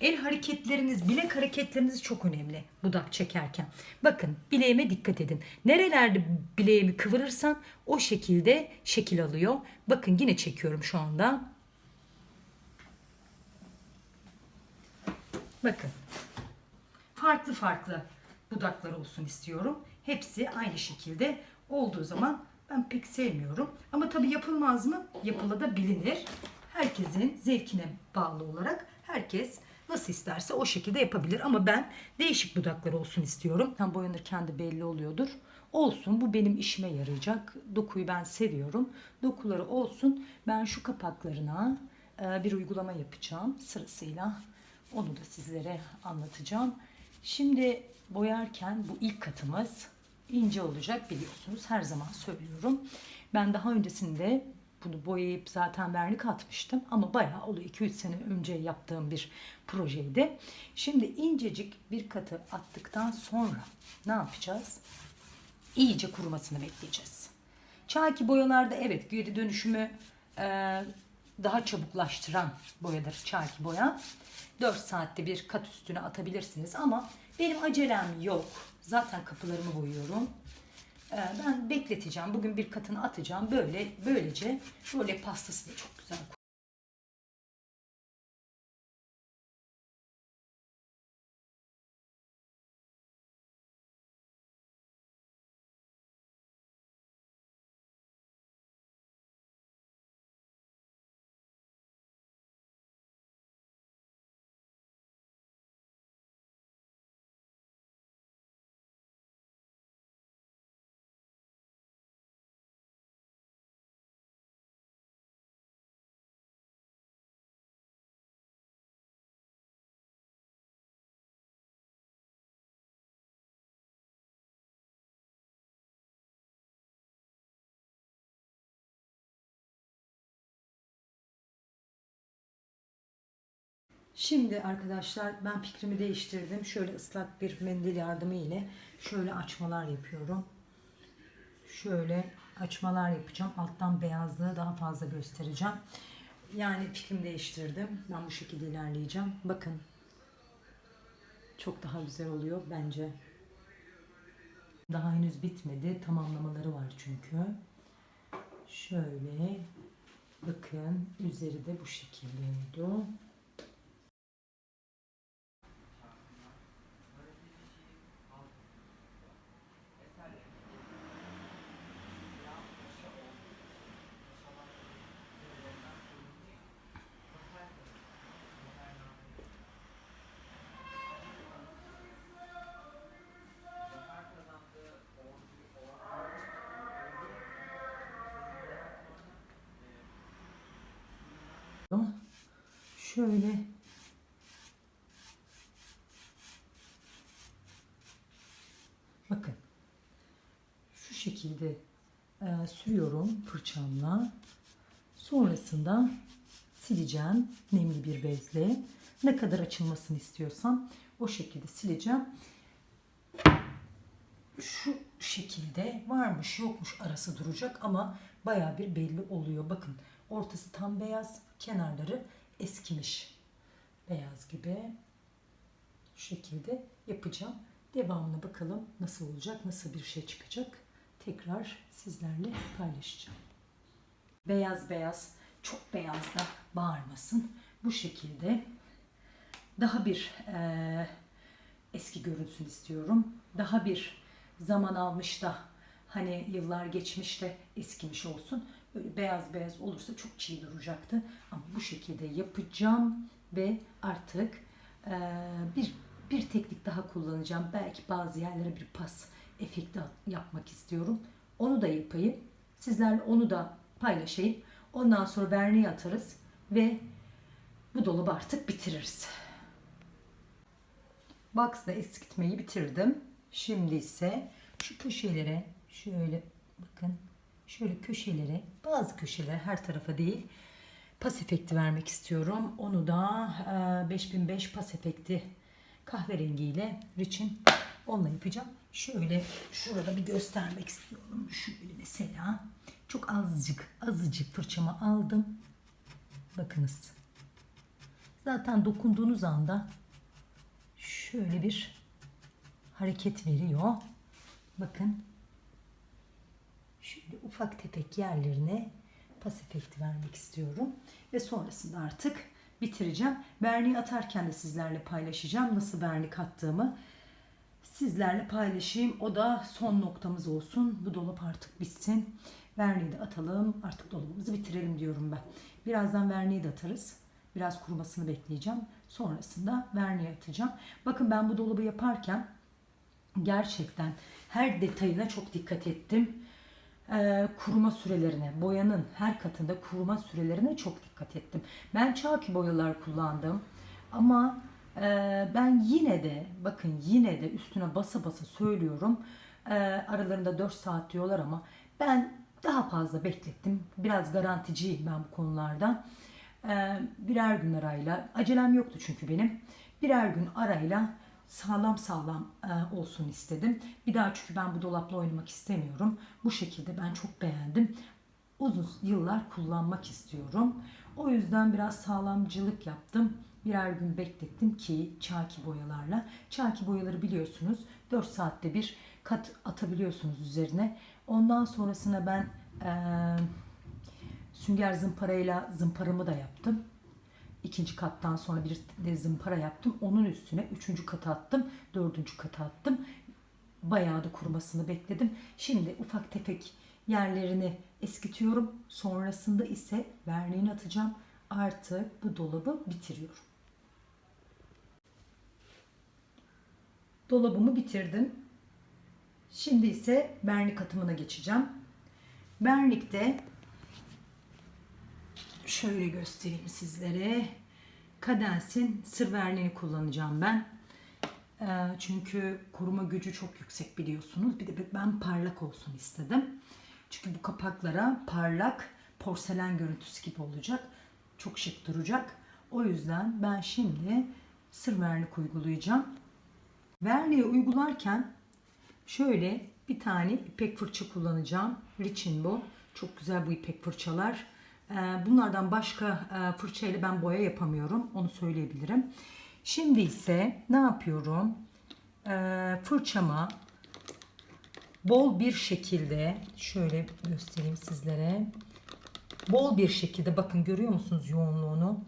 El hareketleriniz, bilek hareketleriniz çok önemli budak çekerken. Bakın bileğime dikkat edin. Nerelerde bileğimi kıvırırsam o şekilde şekil alıyor. Bakın yine çekiyorum şu anda. Bakın. Farklı farklı budaklar olsun istiyorum. Hepsi aynı şekilde olduğu zaman ben pek sevmiyorum. Ama tabii yapılmaz mı? Yapılabilir. Herkesin zevkine bağlı olarak herkes nasıl isterse o şekilde yapabilir. Ama ben değişik budaklar olsun istiyorum. Tam boyanırken de belli oluyordur. Olsun bu benim işime yarayacak. Dokuyu ben seviyorum. Dokuları olsun. Ben şu kapaklarına e, bir uygulama yapacağım sırasıyla. Onu da sizlere anlatacağım. Şimdi boyarken bu ilk katımız ince olacak biliyorsunuz. Her zaman söylüyorum. Ben daha öncesinde bunu boyayıp zaten vernik atmıştım ama bayağı oluyor 2-3 sene önce yaptığım bir projeydi. Şimdi incecik bir katı attıktan sonra ne yapacağız? İyice kurumasını bekleyeceğiz. Çaki boyalarda evet geri dönüşümü e, daha çabuklaştıran boyadır çaki boya. 4 saatte bir kat üstüne atabilirsiniz ama benim acelem yok. Zaten kapılarımı boyuyorum. Ee, Ben bekleteceğim. Bugün bir katını atacağım. Böyle böylece böyle pastası da çok güzel Şimdi arkadaşlar ben fikrimi değiştirdim. Şöyle ıslak bir mendil yardımı ile şöyle açmalar yapıyorum. Şöyle açmalar yapacağım. Alttan beyazlığı daha fazla göstereceğim. Yani fikrimi değiştirdim. Ben bu şekilde ilerleyeceğim. Bakın. Çok daha güzel oluyor bence. Daha henüz bitmedi. Tamamlamaları var çünkü. Şöyle bakın üzeri de bu şekilde oldu. Şöyle bakın şu şekilde e, sürüyorum fırçamla. Sonrasında sileceğim nemli bir bezle. Ne kadar açılmasını istiyorsam o şekilde sileceğim. Şu şekilde varmış yokmuş arası duracak ama baya bir belli oluyor. Bakın ortası tam beyaz, kenarları eskimiş. Beyaz gibi. Şu şekilde yapacağım. Devamına bakalım nasıl olacak, nasıl bir şey çıkacak. Tekrar sizlerle paylaşacağım. Beyaz beyaz, çok beyaz da bağırmasın. Bu şekilde daha bir eee, eski görünsün istiyorum. Daha bir zaman almış da hani yıllar geçmiş de eskimiş olsun. Böyle beyaz beyaz olursa çok çiğ duracaktı. Ama bu şekilde yapacağım ve artık eee, bir bir teknik daha kullanacağım. Belki bazı yerlere bir pas efekti yapmak istiyorum. Onu da yapayım. Sizlerle onu da paylaşayım. Ondan sonra verniğe atarız ve bu dolabı artık bitiririz. Box'da eskitmeyi bitirdim. Şimdi ise şu köşelere şöyle bakın şöyle köşelere bazı köşelere her tarafa değil pas efekti vermek istiyorum. Onu da e, 5005 pas efekti kahverengiyle Rich'in onunla yapacağım. Şöyle şurada bir göstermek istiyorum. Şöyle mesela çok azıcık azıcık fırçamı aldım. Bakınız. Zaten dokunduğunuz anda şöyle bir hareket veriyor. Bakın şöyle ufak tefek yerlerine pas efekti vermek istiyorum. Ve sonrasında artık bitireceğim. Verniği atarken de sizlerle paylaşacağım. Nasıl vernik attığımı sizlerle paylaşayım. O da son noktamız olsun. Bu dolap artık bitsin. Verniği de atalım. Artık dolabımızı bitirelim diyorum ben. Birazdan verniği de atarız. Biraz kurumasını bekleyeceğim. Sonrasında verniği atacağım. Bakın ben bu dolabı yaparken gerçekten her detayına çok dikkat ettim. Ee, kuruma sürelerine, boyanın her katında kuruma sürelerine çok dikkat ettim. Ben çaki boyalar kullandım ama e, ben yine de bakın yine de üstüne basa basa söylüyorum. E, aralarında 4 saat diyorlar ama ben daha fazla beklettim. Biraz garanticiyim ben bu konularda. E, birer gün arayla, acelem yoktu çünkü benim. Birer gün arayla sağlam sağlam e, olsun istedim. Bir daha çünkü ben bu dolapla oynamak istemiyorum. Bu şekilde ben çok beğendim. Uzun yıllar kullanmak istiyorum. O yüzden biraz sağlamcılık yaptım. Birer gün beklettim ki çaki boyalarla. Çaki boyaları biliyorsunuz 4 saatte bir kat atabiliyorsunuz üzerine. Ondan sonrasına ben e, sünger zımparayla zımparamı da yaptım. İkinci kattan sonra bir de zımpara yaptım. Onun üstüne üçüncü kata attım. Dördüncü kata attım. Bayağı da kurumasını bekledim. Şimdi ufak tefek yerlerini eskitiyorum. Sonrasında ise verniğini atacağım. Artık bu dolabı bitiriyorum. Dolabımı bitirdim. Şimdi ise vernik atımına geçeceğim. Vernikte şöyle göstereyim sizlere. Kadens'in sır verniğini kullanacağım ben. Ee, çünkü koruma gücü çok yüksek biliyorsunuz. Bir de ben parlak olsun istedim. Çünkü bu kapaklara parlak porselen görüntüsü gibi olacak. Çok şık duracak. O yüzden ben şimdi sır vernik uygulayacağım. Verniği uygularken şöyle bir tane ipek fırça kullanacağım. Richin bu. Çok güzel bu ipek fırçalar. Ee, Bunlardan başka e, fırçayla ben boya yapamıyorum. Onu söyleyebilirim. Şimdi ise ne yapıyorum? Ee, Fırçama bol bir şekilde şöyle göstereyim sizlere. Bol bir şekilde bakın görüyor musunuz yoğunluğunu?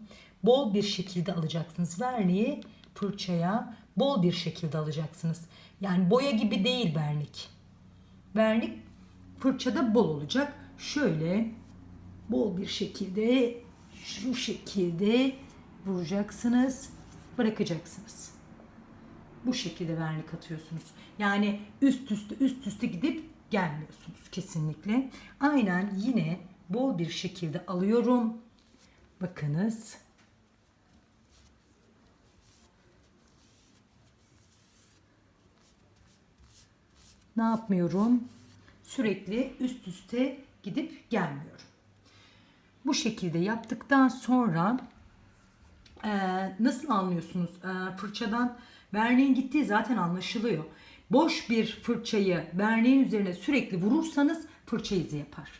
Bol bir şekilde alacaksınız. Verniği fırçaya bol bir şekilde alacaksınız. Yani boya gibi değil vernik. Vernik fırçada bol olacak. Şöyle bol bir şekilde şu şekilde vuracaksınız, bırakacaksınız. Bu şekilde vernik atıyorsunuz. Yani üst üste üst üste gidip gelmiyorsunuz kesinlikle. Aynen yine bol bir şekilde alıyorum. Bakınız. Ne yapmıyorum? Sürekli üst üste gidip gelmiyorum. Bu şekilde yaptıktan sonra e, nasıl anlıyorsunuz? E, fırçadan verniğin gittiği zaten anlaşılıyor. Boş bir fırçayı verniğin üzerine sürekli vurursanız fırça izi yapar.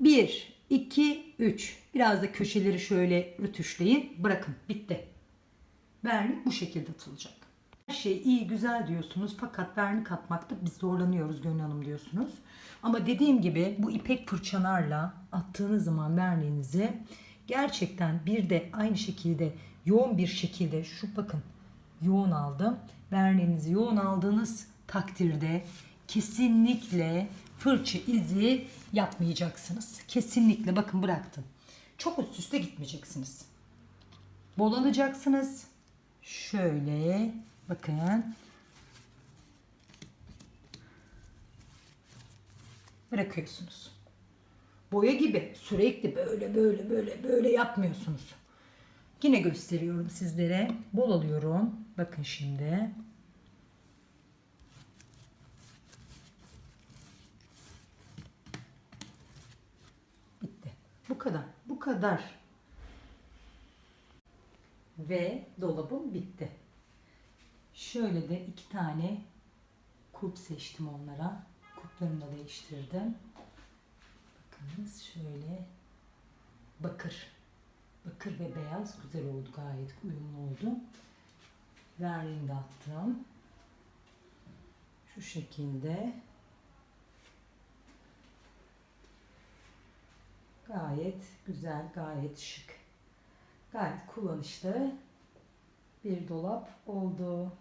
1, 2, 3. Biraz da köşeleri şöyle rütüşleyin. Bırakın. Bitti. Vernik bu şekilde atılacak. Her şey iyi güzel diyorsunuz fakat vernik atmakta biz zorlanıyoruz Gönül Hanım diyorsunuz. Ama dediğim gibi bu ipek fırçalarla attığınız zaman verniğinizi gerçekten bir de aynı şekilde yoğun bir şekilde şu bakın yoğun aldım. Verniğinizi yoğun aldığınız takdirde kesinlikle fırça izi yapmayacaksınız. Kesinlikle bakın bıraktım. Çok üst üste gitmeyeceksiniz. Bol alacaksınız. Şöyle bakın. Bırakıyorsunuz. Boya gibi sürekli böyle böyle böyle böyle yapmıyorsunuz. Yine gösteriyorum sizlere. Bol alıyorum. Bakın şimdi. Bitti. Bu kadar. Bu kadar. Ve dolabım bitti. Şöyle de iki tane kulp seçtim onlara. Kulplarını da değiştirdim. Bakınız şöyle bakır. Bakır ve beyaz güzel oldu gayet uyumlu oldu. Verniğini de attım. Şu şekilde. Gayet güzel, gayet şık. Gayet kullanışlı bir dolap oldu.